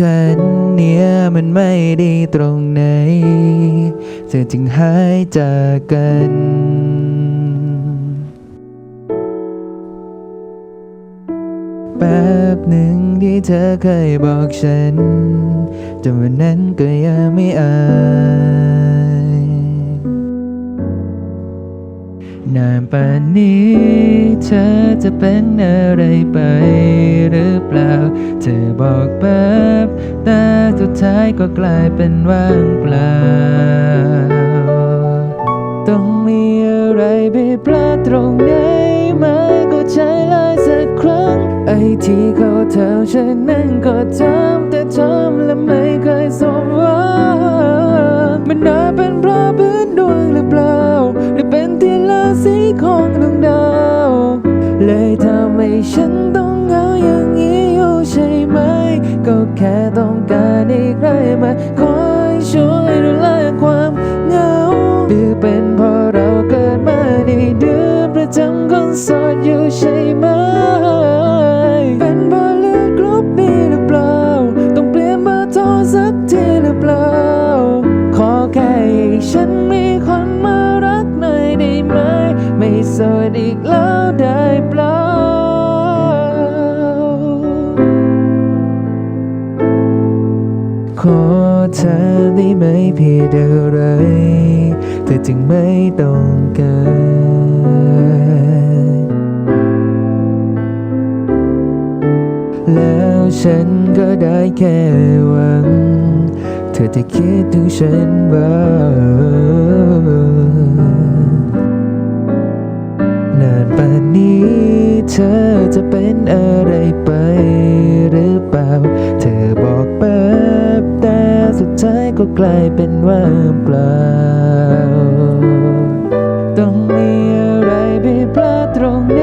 ฉันเนี่ยมันไม่ดีตรงไหน เธอจึงหายจากกันแป๊บหนึ่งที่เธอเคยบอกฉันจนวันนั้นก็ยังไม่อาย นานป่านนี้เธอจะเป็นอะไรไปหรือเปล่า เธอบอกแป๊บแต่สุดท้ายก็กลายเป็นว่างเปล่า ต้องมีอะไรผิดพลาดตรงไหนมาก็ใช้เลยสักครั้ง ไอ้ที่เขาเท่าฉันนั้นก็ทำแต่ทำและไม่เคยสมหวังมันน่าเป็นำใขอเธอได้ไหมเพียงอะไรเธอจึงไม่ต้องการแล้วฉันก็ได้แค่หวัง เธอจะคิดถึงฉันบ้างนานป่านนี้เธอจะเป็นอะไรไปหรือเปล่า เธอ ท้ายก็กลายเป็นว่างเปล่า ต้องมีอะไรผิดพลาดตรงไหน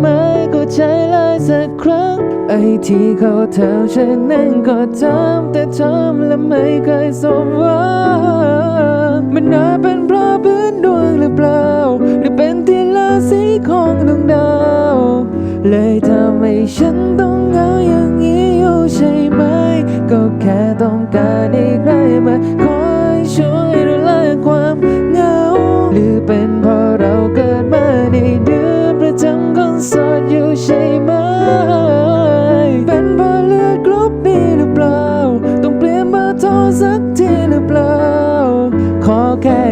ไหมาก็ใช้เลยสักครั้ง ไอ้ที่เขาเท่าฉันนั้นก็ทำแต่ทำและไม่เคยสมหวังมันน่าเป็นเพราะพื้นดวงหรือเปล่า หรือเป็นที่ราศีของดวงดาว เลยทำให้ฉันต้องเหงาอย่างนี้อยู่ใช่ไหม การให้ใครมาคอยช่วยดูแลความเหงา หรือเป็นเพราะเราเกิดมาในเดือนประจำคนโสดอยู่ใช่ไหม เป็นเพราะเลือกกรุ๊ปบีหรือเปล่า ต้องเปลี่ยนเบอร์โทรสักทีหรือเปล่า ขอแค่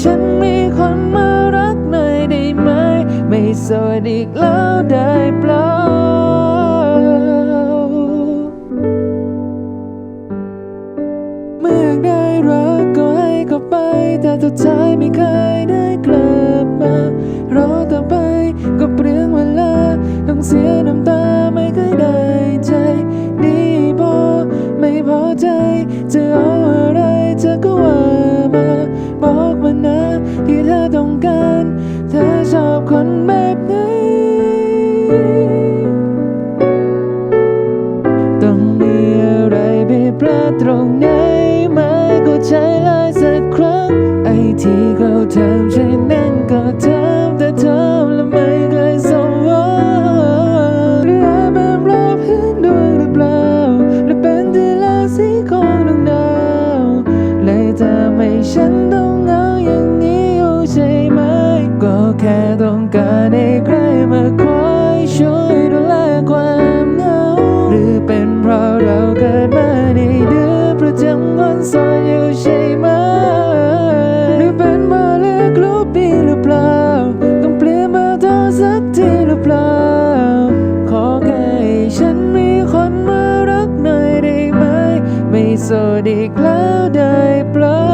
ฉันมีคนมารักหน่อยได้ไหม ไม่โสดอีกแล้วได้เปล่า สุดท้ายไม่เคยได้กลับมารอต่อไปก็เปลืองเวลา ต้องเสียน้ำตาไม่เคยได้ใจดีพอไม่พอใจ จะเอาอะไรเธอก็ว่ามาบอกมานะที่เธอต้องการ เธอชอบคนแบบไหน ฉันต้องเหงาอย่างนี้อยู่ใช่ไหม ก็แค่ต้องการให้ใครมาคอยช่วยดูแลความเหงา หรือเป็นเพราะเราเกิดมาในเดือนประจำวันสอนอยู่ใช่ไหม หรือเป็นมาเลือกรูปีหรือเปล่า ต้องเปลี่ยนเบอร์ทรสักทีหรือเปล่า ขอแค่ฉันมีคนมารักหน่อยได้ไหม ไม่โสดอีกแล้วได้เปล่า